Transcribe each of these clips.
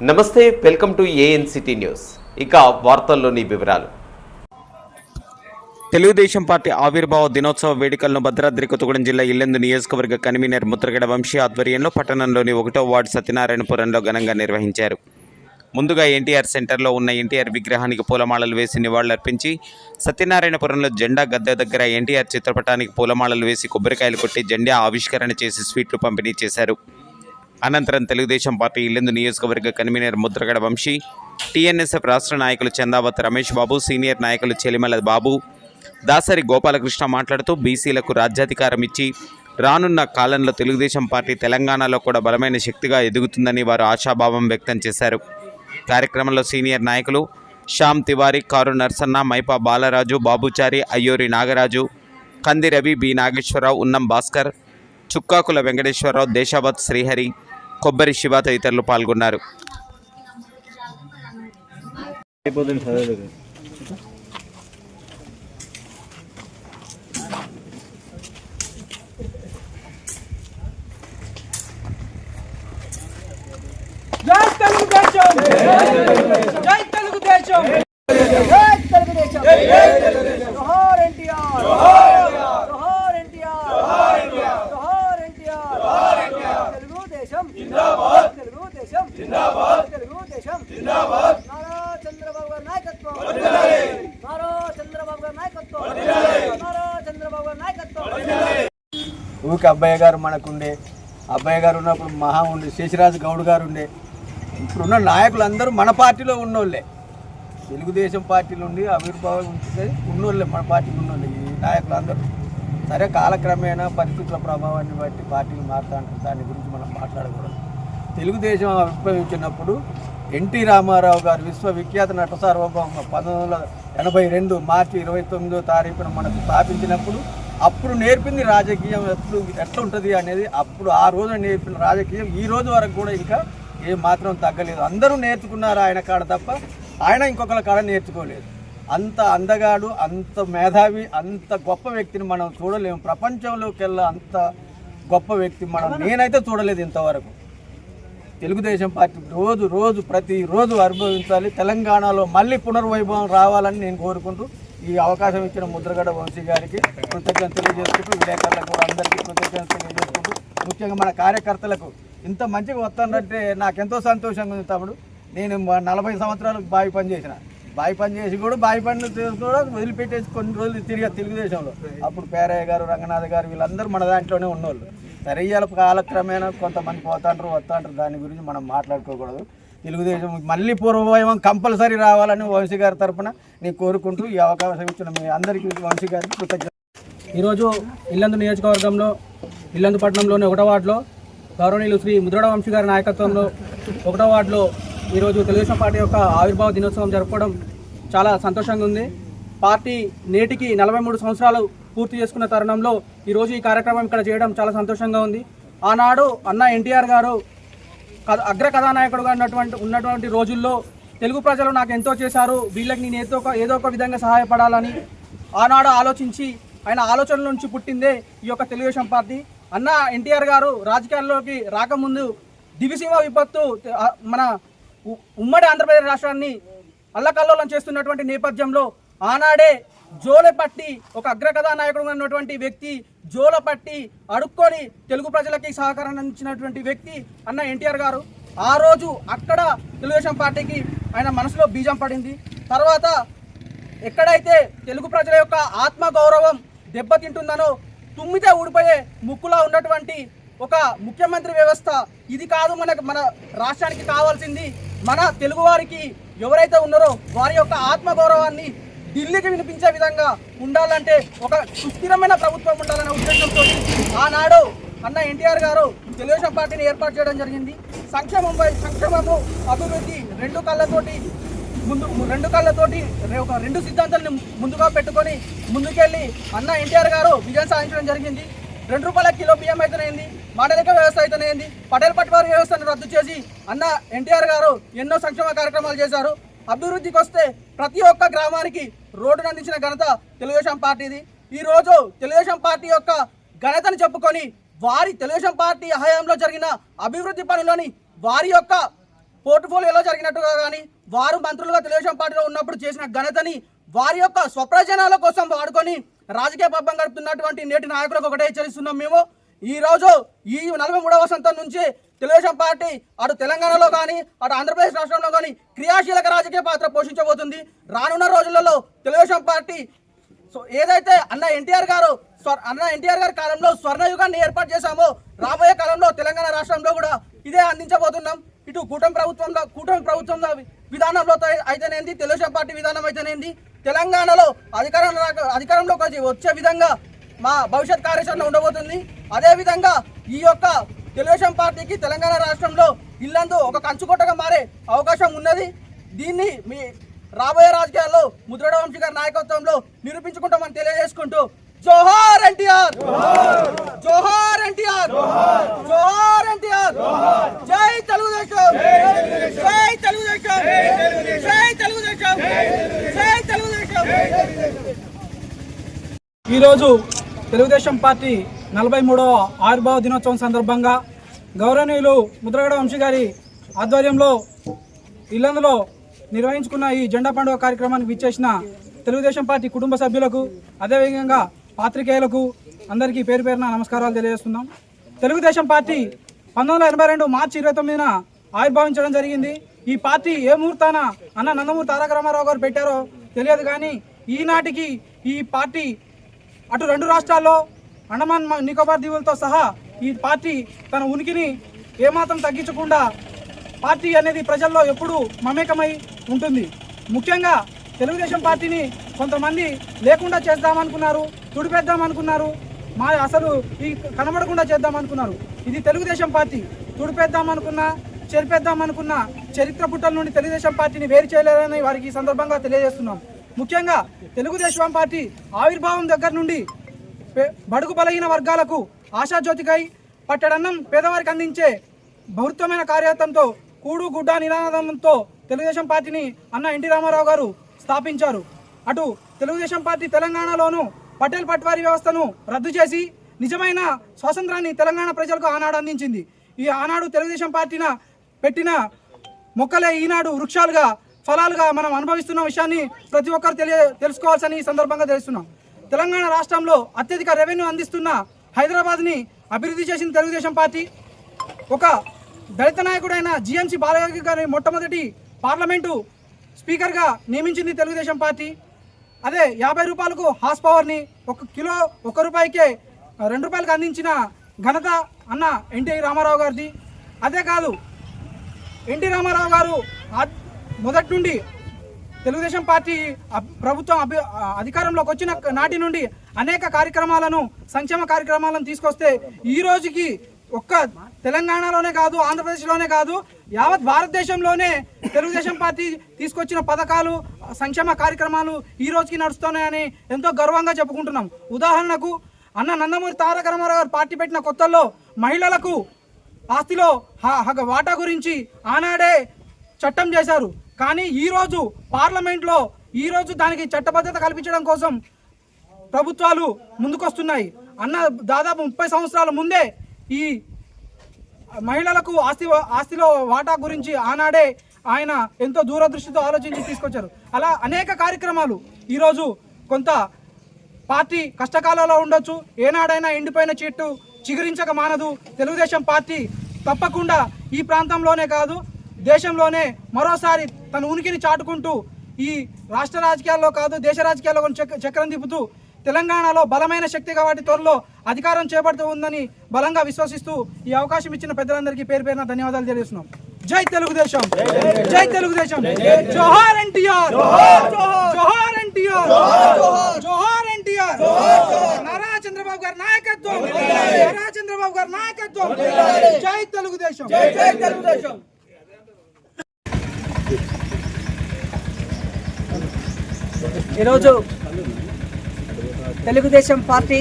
Namaste welcome to AN city news ఇక వార్తల్లోని వివరాలు. తెలుగుదేశం పార్టీ ఆవిర్భావ దినోత్సవ వేడుకలను భద్రాద్రి కొత్తగూడెం జిల్లా ఇల్లెందు నియోజకవర్గ కన్వీనర్ ముద్రగడ వంశీ ఆధ్వర్యంలో పట్టణంలోని ఒకటో వార్డు సత్యనారాయణపురంలో ఘనంగా నిర్వహించారు. ముందుగా ఎన్టీఆర్ సెంటర్లో ఉన్న ఎన్టీఆర్ విగ్రహానికి పూలమాలలు వేసి నివాళులర్పించి సత్యనారాయణపురంలో జెండా గద్దె దగ్గర ఎన్టీఆర్ చిత్రపటానికి పూలమాలలు వేసి కొబ్బరికాయలు కొట్టి జెండా ఆవిష్కరణ చేసి స్వీట్లు పంపిణీ చేశారు. అనంతరం తెలుగుదేశం పార్టీ ఇల్లెందు నియోజకవర్గ కన్వీనర్ ముద్రగడ వంశీ టీఎన్ఎస్ఎఫ్ రాష్ట్ర నాయకులు చందావత్ రమేష్ బాబు సీనియర్ నాయకులు చెలిమల బాబు దాసరి గోపాలకృష్ణ మాట్లాడుతూ బీసీలకు రాజ్యాధికారం ఇచ్చి రానున్న కాలంలో తెలుగుదేశం పార్టీ తెలంగాణలో కూడా బలమైన శక్తిగా ఎదుగుతుందని వారు ఆశాభావం వ్యక్తం చేశారు. కార్యక్రమంలో సీనియర్ నాయకులు శ్యామ్ తివారి కారు నర్సన్న మైపా బాలరాజు బాబుచారి అయ్యూరి నాగరాజు కంది రవి బి నాగేశ్వరరావు ఉన్నం భాస్కర్ చుక్కాకుల వెంకటేశ్వరరావు దేశావత్ శ్రీహరి కొబ్బరి శివ తదితరులు పాల్గొన్నారు అయిపోతుంది చదవలేదు జై తెలుగుదేశం జై తెలుగుదేశం. జై తెలుగుదేశం. జోహార్ ఎన్టీఆర్. జోహార్ ఎన్టీఆర్. జోహార్ ఎన్టీఆర్. తెలుగుదేశం. జిందాబాద్. తెలుగుదేశం. జిందాబాద్. తెలుగుదేశం. జిందాబాద్. నారా చంద్రబాబు గారి నాయకత్వం. నారా చంద్రబాబు గారి నాయకత్వం. నారా చంద్రబాబు గారి నాయకత్వం. ఊరికి అబ్బాయి గారు మనకుండే. అబ్బాయి గారు ఉన్నప్పుడు మహా ఉండే. శేషరాజు గౌడ్ గారు ఉండే ఇప్పుడున్న నాయకులు అందరూ మన పార్టీలో ఉన్నోళ్ళే. తెలుగుదేశం పార్టీలో ఉండి ఆవిర్భావం ఉంచితే ఉన్నోళ్ళే మన పార్టీలో ఉన్నోళ్ళే ఈ నాయకులు అందరూ సరే కాలక్రమేణా పరిస్థితుల ప్రభావాన్ని బట్టి పార్టీలు మారుతా దాని గురించి మనం మాట్లాడకూడదు. తెలుగుదేశం ఆవిర్భవించినప్పుడు ఎన్టీ రామారావు గారు విశ్వవిఖ్యాత నట సార్వభౌమ పంతొమ్మిది వందల ఎనభై రెండు మార్చి ఇరవై తొమ్మిదో తారీఖున మనకు స్థాపించినప్పుడు అప్పుడు నేర్పింది రాజకీయం ఎట్లు ఎట్లా ఉంటుంది అనేది అప్పుడు ఆ రోజున నేర్పిన రాజకీయం ఈ రోజు వరకు కూడా ఇంకా ఏ మాత్రం తగ్గలేదు. అందరూ నేర్చుకున్నారు ఆయన కాడ తప్ప ఆయన ఇంకొకరి కాడ నేర్చుకోలేదు. అంత అందగాడు అంత మేధావి అంత గొప్ప వ్యక్తిని మనం చూడలేము. ప్రపంచంలోకెల్లా అంత గొప్ప వ్యక్తి మనం నేనైతే చూడలేదు ఇంతవరకు. తెలుగుదేశం పార్టీ రోజు రోజు ప్రతి రోజు అనుభవించాలి. తెలంగాణలో మళ్ళీ పునర్వైభవం రావాలని నేను కోరుకుంటూ ఈ అవకాశం ఇచ్చిన ముద్రగడ వంశీ గారికి కృతజ్ఞత తెలియజేసుకుంటూ విలేకరులకు అందరికీ కృతజ్ఞత తెలియజేసుకుంటూ ముఖ్యంగా మన కార్యకర్తలకు ఇంత మంచిగా వస్తానంటే నాకెంతో సంతోషంగా ఉంది తమ్ముడు. నేను నలభై సంవత్సరాలు బావి పని చేసిన. బావి పని చేసి కూడా బావి పనులు కూడా వదిలిపెట్టేసి కొన్ని రోజులు తిరిగా తెలుగుదేశంలో. అప్పుడు పేరయ్య గారు రంగనాథ్ గారు వీళ్ళందరూ మన దాంట్లోనే ఉన్నోళ్ళు. సరే ఇవాళ కాలక్రమేణా కొంతమంది పోతాంటారు వస్తాంటారు దాని గురించి మనం మాట్లాడుకోకూడదు. తెలుగుదేశం మళ్ళీ పూర్వవైవం కంపల్సరీ రావాలని వంశీ గారి తరపున నేను కోరుకుంటూ ఈ అవకాశం ఇచ్చిన మీ అందరికీ వంశీ గారికి కృతజ్ఞత ఈరోజు ఇల్లందు నియోజకవర్గంలో ఇల్లందు పట్టణంలోని ఒకటో వార్డులో గౌరవనీయులు శ్రీ ముద్రడ వంశీ గారి నాయకత్వంలో ఒకటో వార్డులో ఈరోజు తెలుగుదేశం పార్టీ యొక్క ఆవిర్భావ దినోత్సవం జరుపుకోవడం చాలా సంతోషంగా ఉంది. పార్టీ నేటికి నలభై మూడు సంవత్సరాలు పూర్తి చేసుకున్న తరుణంలో ఈరోజు ఈ కార్యక్రమం ఇక్కడ చేయడం చాలా సంతోషంగా ఉంది. ఆనాడు అన్న ఎన్టీఆర్ గారు కథ అగ్ర కథానాయకుడుగా ఉన్నటువంటి ఉన్నటువంటి రోజుల్లో తెలుగు ప్రజలు నాకు ఎంతో చేశారు. వీళ్ళకి నేను ఏదో ఒక ఏదో ఒక విధంగా సహాయపడాలని ఆనాడు ఆలోచించి ఆయన ఆలోచనల నుంచి పుట్టిందే ఈ యొక్క తెలుగుదేశం పార్టీ. అన్న ఎన్టీఆర్ గారు రాజకీయాల్లోకి రాకముందు దివిసీమ విపత్తు మన ఉ- ఉమ్మడి ఆంధ్రప్రదేశ్ రాష్ట్రాన్ని అల్లకల్లోలం చేస్తున్నటువంటి నేపథ్యంలో ఆనాడే జోలపట్టి ఒక అగ్రకథా నాయకుడు ఉన్నటువంటి వ్యక్తి జోలపట్టి అడుక్కొని తెలుగు ప్రజలకి సహకారం అందించినటువంటి వ్యక్తి అన్న ఎన్టీఆర్ గారు. ఆ రోజు అక్కడ తెలుగుదేశం పార్టీకి ఆయన మనసులో బీజం పడింది. తర్వాత ఎక్కడైతే తెలుగు ప్రజల యొక్క ఆత్మ గౌరవం దెబ్బతింటుందనో తుమ్మితే ఊడిపోయే ముక్కులా ఉన్నటువంటి ఒక ముఖ్యమంత్రి వ్యవస్థ. ఇది కాదు మనకు మన రాష్ట్రానికి కావాల్సింది మన తెలుగువారికి ఎవరైతే ఉన్నారో వారి యొక్క ఆత్మగౌరవాన్ని ఢిల్లీకి వినిపించే విధంగా ఉండాలంటే ఒక సుస్థిరమైన ప్రభుత్వం ఉండాలనే ఉద్దేశంతో ఆనాడు అన్న ఎన్టీఆర్ గారు తెలుగుదేశం పార్టీని ఏర్పాటు చేయడం జరిగింది. సంక్షేమంపై సంక్షేమము అభివృద్ధి రెండు కళ్ళతోటి ముందు రెండు కళ్ళతోటి ఒక రెండు సిద్ధాంతాలను ముందుగా పెట్టుకొని ముందుకెళ్ళి అన్న ఎన్టీఆర్ గారు విజయం సాధించడం జరిగింది. రెండు రూపాయల కిలో బియ్యం అయితేనేంది మాడలిక వ్యవస్థ అయితేనేంది పటేల్ పట్వారి వ్యవస్థను రద్దు చేసి అన్న ఎన్టీఆర్ గారు ఎన్నో సంక్షేమ కార్యక్రమాలు చేశారు. అభివృద్ధికి వస్తే ప్రతి ఒక్క గ్రామానికి రోడ్డును అందించిన ఘనత తెలుగుదేశం పార్టీది. ఈరోజు తెలుగుదేశం పార్టీ యొక్క ఘనతను చెప్పుకొని వారి తెలుగుదేశం పార్టీ హయాంలో జరిగిన అభివృద్ధి పనులని వారి యొక్క పోర్ట్ఫోలియోలో జరిగినట్టుగా కానీ వారు మంత్రులుగా తెలుగుదేశం పార్టీలో ఉన్నప్పుడు చేసిన ఘనతని వారి యొక్క స్వప్రయోజనాల కోసం వాడుకొని రాజకీయ పబ్బం గడుపుతున్నటువంటి నేటి నాయకులకు ఒకటే హెచ్చరిస్తున్నాం మేము. ఈ రోజు ఈ నలభై మూడవ సంతం నుంచి తెలుగుదేశం పార్టీ అటు తెలంగాణలో కానీ అటు ఆంధ్రప్రదేశ్ రాష్ట్రంలో కానీ క్రియాశీలక రాజకీయ పాత్ర పోషించబోతుంది. రానున్న రోజులలో తెలుగుదేశం పార్టీ సో ఏదైతే అన్న ఎన్టీఆర్ గారు అన్న ఎన్టీఆర్ గారి కాలంలో స్వర్ణయుగాన్ని ఏర్పాటు చేశాము. రాబోయే కాలంలో తెలంగాణ రాష్ట్రంలో కూడా ఇదే అందించబోతున్నాం. ఇటు కూటమి ప్రభుత్వంలో కూటమి ప్రభుత్వంలో విధానంలో అయితేనేంది తెలుగుదేశం పార్టీ విధానం అయితేనేంది తెలంగాణలో అధికారం అధికారంలోకి వచ్చి వచ్చే విధంగా మా భవిష్యత్ కార్యాచరణ ఉండబోతుంది. అదే విధంగా ఈ యొక్క తెలుగుదేశం పార్టీకి తెలంగాణ రాష్ట్రంలో ఇల్లందు ఒక కంచుకోటగా మారే అవకాశం ఉన్నది. దీన్ని మీ రాబోయే రాజకీయాల్లో ముద్రడ వంశీ గారి నాయకత్వంలో నిరూపించుకుంటామని తెలియజేసుకుంటూ జోహార్ ఎన్టీఆర్! జోహార్ ఎన్టీఆర్! జోహార్ ఎన్టీఆర్! జై తెలుగుదేశం! జై తెలుగుదేశం! జై తెలుగుదేశం! జై తెలుగుదేశం! ఈరోజు తెలుగుదేశం పార్టీ నలభై మూడవ ఆవిర్భావ దినోత్సవం సందర్భంగా గౌరవనీయులు ముద్రగడ వంశీ గారి ఆధ్వర్యంలో ఇల్లందులో నిర్వహించుకున్న ఈ జెండా పండుగ కార్యక్రమానికి విచ్చేసిన తెలుగుదేశం పార్టీ కుటుంబ సభ్యులకు అదేవిధంగా పాత్రికేయులకు అందరికీ పేరు పేరున నమస్కారాలు తెలియజేస్తున్నాం. తెలుగుదేశం పార్టీ పంతొమ్మిది ఎనభై రెండు మార్చి ఇరవై తొమ్మిదిన ఆవిర్భావించడం జరిగింది. ఈ పార్టీ ఏ ముహూర్తాన అన్న నందమూరి తారక రామారావు గారు పెట్టారో తెలియదు కానీ ఈనాటికి ఈ పార్టీ అటు రెండు రాష్ట్రాల్లో అండమాన్ నికోబార్ దీవులతో సహా ఈ పార్టీ తన ఉనికిని ఏమాత్రం తగ్గించకుండా పార్టీ అనేది ప్రజల్లో ఎప్పుడూ మమేకమై ఉంటుంది. ముఖ్యంగా తెలుగుదేశం పార్టీని కొంతమంది లేకుండా చేద్దామనుకున్నారు. తుడిపేద్దామనుకున్నారు మా అసలు ఈ కనబడకుండా చేద్దామనుకున్నారు ఇది తెలుగుదేశం పార్టీ. తుడిపేద్దామనుకున్నా చెరిపేద్దామనుకున్న చరిత్ర పుట్టల నుండి తెలుగుదేశం పార్టీని వేరు చేయలేరని వారికి ఈ సందర్భంగా తెలియజేస్తున్నాం. ముఖ్యంగా తెలుగుదేశం పార్టీ ఆవిర్భావం దగ్గర నుండి బడుగు బలహీన వర్గాలకు ఆశాజ్యోతికై పట్టడన్నం పేదవారికి అందించే బహుత్వమైన కార్యతంతో కూడు గుడ్డ నినాదంతో తెలుగుదేశం పార్టీని అన్న ఎన్టీ రామారావు గారు స్థాపించారు. అటు తెలుగుదేశం పార్టీ తెలంగాణలోనూ పటేల్ పట్వారీ వ్యవస్థను రద్దు చేసి నిజమైన స్వాతంత్రాన్ని తెలంగాణ ప్రజలకు ఆనాడు అందించింది. ఈ ఆనాడు తెలుగుదేశం పార్టీన పెట్టిన మొక్కలే ఈనాడు వృక్షాలుగా ఫలాలుగా మనం అనుభవిస్తున్న విషయాన్ని ప్రతి ఒక్కరు తెలియ తెలుసుకోవాల్సని ఈ సందర్భంగా తెలుస్తున్నాం. తెలంగాణ రాష్ట్రంలో అత్యధిక రెవెన్యూ అందిస్తున్న హైదరాబాద్ని అభివృద్ధి చేసిన తెలుగుదేశం పార్టీ. ఒక దళిత నాయకుడైన జిఎంసి బాలయోగి గారిని మొట్టమొదటి పార్లమెంటు స్పీకర్గా నియమించింది తెలుగుదేశం పార్టీ. అదే యాభై రూపాయలకు హార్స్ పవర్ని ఒక కిలో ఒక రూపాయికే రెండు రూపాయలకు అందించిన ఘనత అన్న ఎన్టీ రామారావు గారిది. అదే కాదు ఎన్టీ రామారావు గారు మొదటి నుండి తెలుగుదేశం పార్టీ ప్రభుత్వం అభి అధికారంలోకి వచ్చిన నాటి నుండి అనేక కార్యక్రమాలను సంక్షేమ కార్యక్రమాలను తీసుకొస్తే ఈ రోజుకి ఒక్క తెలంగాణలోనే కాదు ఆంధ్రప్రదేశ్లోనే కాదు యావత్ భారతదేశంలోనే తెలుగుదేశం పార్టీ తీసుకొచ్చిన పథకాలు సంక్షేమ కార్యక్రమాలు ఈ రోజుకి నడుస్తున్నాయని ఎంతో గర్వంగా చెప్పుకుంటున్నాం. ఉదాహరణకు అన్న నందమూరి తారక రామారావు గారు పార్టీ పెట్టిన కొత్తల్లో మహిళలకు ఆస్తిలో హ- వాటా గురించి ఆనాడే చట్టం చేశారు. కానీ ఈరోజు పార్లమెంట్లో ఈరోజు దానికి చట్టబద్ధత కల్పించడం కోసం ప్రభుత్వాలు ముందుకొస్తున్నాయి. అన్న దాదాపు ముప్పై సంవత్సరాల ముందే ఈ మహిళలకు ఆస్తి ఆస్తిలో వాటా గురించి ఆనాడే ఆయన ఎంతో దూరదృష్టితో ఆలోచించి తీసుకొచ్చారు. అలా అనేక కార్యక్రమాలు. ఈరోజు కొంత పార్టీ కష్టకాలంలో ఉండొచ్చు. ఏనాడైనా ఎండిపోయిన చెట్టు చిగురించక మానదు. తెలుగుదేశం పార్టీ తప్పకుండా ఈ ప్రాంతంలోనే కాదు దేశంలోనే మరోసారి తన ఉనికిని చాటుకుంటూ ఈ రాష్ట్ర రాజకీయాల్లో కాదు దేశ రాజకీయాల్లో చక్ర చక్రం తిప్పుతూ తెలంగాణలో బలమైన శక్తిగా వాటి త్వరలో అధికారం చేపడుతూ ఉందని బలంగా విశ్వసిస్తూ ఈ అవకాశం ఇచ్చిన పెద్దలందరికీ పేరు పేరున ధన్యవాదాలు తెలియజేస్తున్నాం. జై తెలుగుదేశం. జై తెలుగుదేశం. జోహార్ ఎన్టీఆర్. జోహార్ ఎన్టీఆర్. జోహార్ ఎన్టీఆర్. నారా చంద్రబాబు గారి నాయకత్వం. నారా చంద్రబాబు గారి నాయకత్వం. జై తెలుగుదేశం. జై తెలుగుదేశం. ఈరోజు తెలుగుదేశం పార్టీ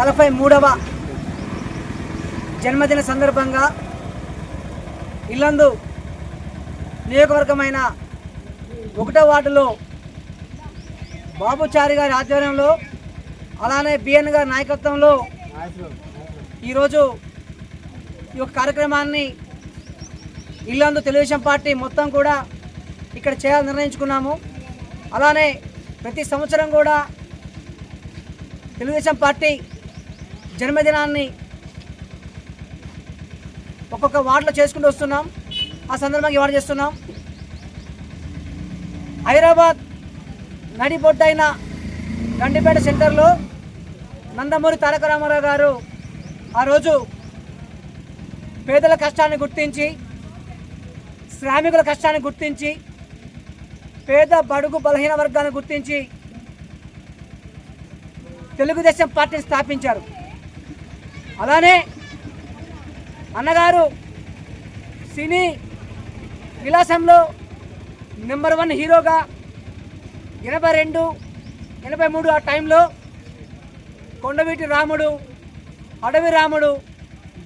నలభై మూడవ జన్మదిన సందర్భంగా ఇల్లందు నియోజకవర్గమైన ఒకటో వార్డులో బాబుచారి గారి ఆధ్వర్యంలో అలానే బిఎన్ గారి నాయకత్వంలో ఈరోజు ఈ యొక్క కార్యక్రమాన్ని ఇల్లందు తెలుగుదేశం పార్టీ మొత్తం కూడా ఇక్కడ చేయాలని నిర్ణయించుకున్నాము. అలానే ప్రతి సంవత్సరం కూడా తెలుగుదేశం పార్టీ జన్మదినాన్ని ఒక్కొక్క వార్డులో చేసుకుంటూ వస్తున్నాం. ఆ సందర్భంగా ఇవాళ చేస్తున్నాం. హైదరాబాద్ నడిబొడ్డైన గండిపేట సెంటర్లో నందమూరి తారక రామారావు గారు ఆ రోజు పేదల కష్టాన్ని గుర్తించి శ్రామికుల కష్టాన్ని గుర్తించి పేద బడుగు బలహీన వర్గాన్ని గుర్తించి తెలుగుదేశం పార్టీని స్థాపించారు. అలానే అన్నగారు సినీ విలాసంలో నెంబర్ వన్ హీరోగా ఎనభై రెండు ఎనభై మూడు ఆ టైంలో కొండవీటి రాముడు అడవి రాముడు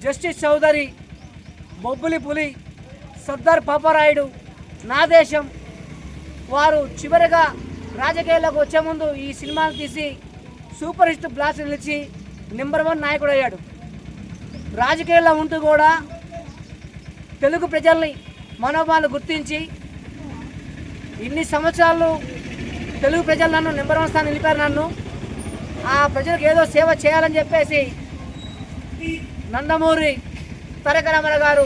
జస్టిస్ చౌదరి బొబ్బులి పులి సర్దార్ పాపారాయుడు నా దేశం వారు చివరిగా రాజకీయాల్లోకి వచ్చే ముందు ఈ సినిమాను తీసి సూపర్ హిట్ బ్లాస్ట్ నిలిచి నెంబర్ వన్ నాయకుడు అయ్యాడు రాజకీయాల్లో ఉంటూ కూడా తెలుగు ప్రజల్ని మనోభావాలు గుర్తించి ఇన్ని సంవత్సరాలు తెలుగు ప్రజలు నన్ను నెంబర్ వన్ స్థానం నిలిపారు నన్ను. ఆ ప్రజలకు ఏదో సేవ చేయాలని చెప్పేసి నందమూరి తారక రామారావు గారు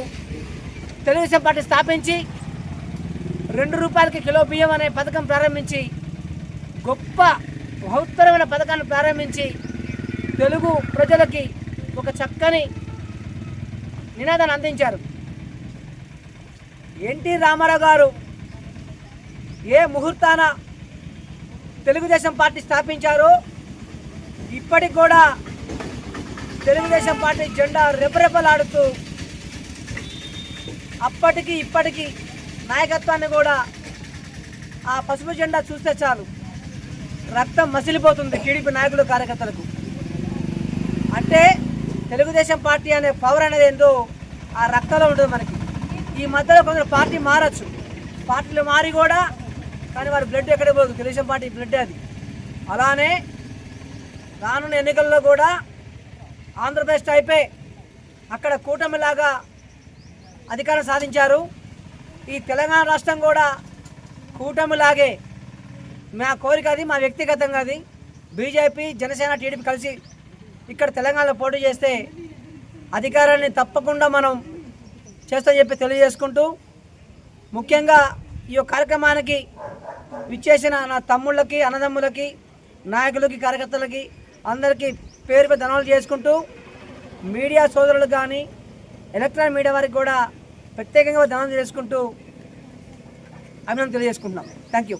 తెలుగుదేశం పార్టీ స్థాపించి రెండు రూపాయలకి కిలో బియ్యం అనే పథకం ప్రారంభించి గొప్ప బహుత్తరమైన పథకాన్ని ప్రారంభించి తెలుగు ప్రజలకి ఒక చక్కని నినాదాన్ని అందించారు. ఎన్టీ రామారావు గారు ఏ ముహూర్తాన తెలుగుదేశం పార్టీ స్థాపించారో ఇప్పటికి కూడా తెలుగుదేశం పార్టీ జెండా రెపరెపలాడుతూ అప్పటికి ఇప్పటికి నాయకత్వాన్ని కూడా ఆ పసుపు జెండా చూస్తే చాలు. రక్తం మసిలిపోతుంది టీడీపీ నాయకులు కార్యకర్తలకు. అంటే తెలుగుదేశం పార్టీ అనే పవర్ అనేది ఏందో ఆ రక్తంలో ఉంటుంది మనకి. ఈ మధ్యలో కొందరు పార్టీ మారచ్చు. పార్టీలు మారి కూడా కానీ వారి బ్లడ్ ఎక్కడ పోదు. తెలుగుదేశం పార్టీ బ్లడ్ అది. అలానే రానున్న ఎన్నికల్లో కూడా ఆంధ్రప్రదేశ్ టైపే అక్కడ కూటమిలాగా అధికారం సాధించారు. ఈ తెలంగాణ రాష్ట్రం కూడా కూటమిలాగే మా కోరిక అది మా వ్యక్తిగతంగా అది. బీజేపీ జనసేన టీడీపీ కలిసి ఇక్కడ తెలంగాణలో పోటీ చేస్తే అధికారాన్ని తప్పకుండా మనం చేస్తామని చెప్పి తెలియజేసుకుంటూ ముఖ్యంగా ఈ యొక్క కార్యక్రమానికి విచ్చేసిన నా తమ్ముళ్ళకి అన్నదమ్ములకి నాయకులకి కార్యకర్తలకి అందరికీ పేరు పేరు ధనాలు చేసుకుంటూ మీడియా సోదరులు కానీ ఎలక్ట్రానిక్ మీడియా వారికి కూడా ప్రత్యేకంగా ధనం చేసుకుంటూ అభినందన తెలియజేసుకుంటున్నాం. Thank you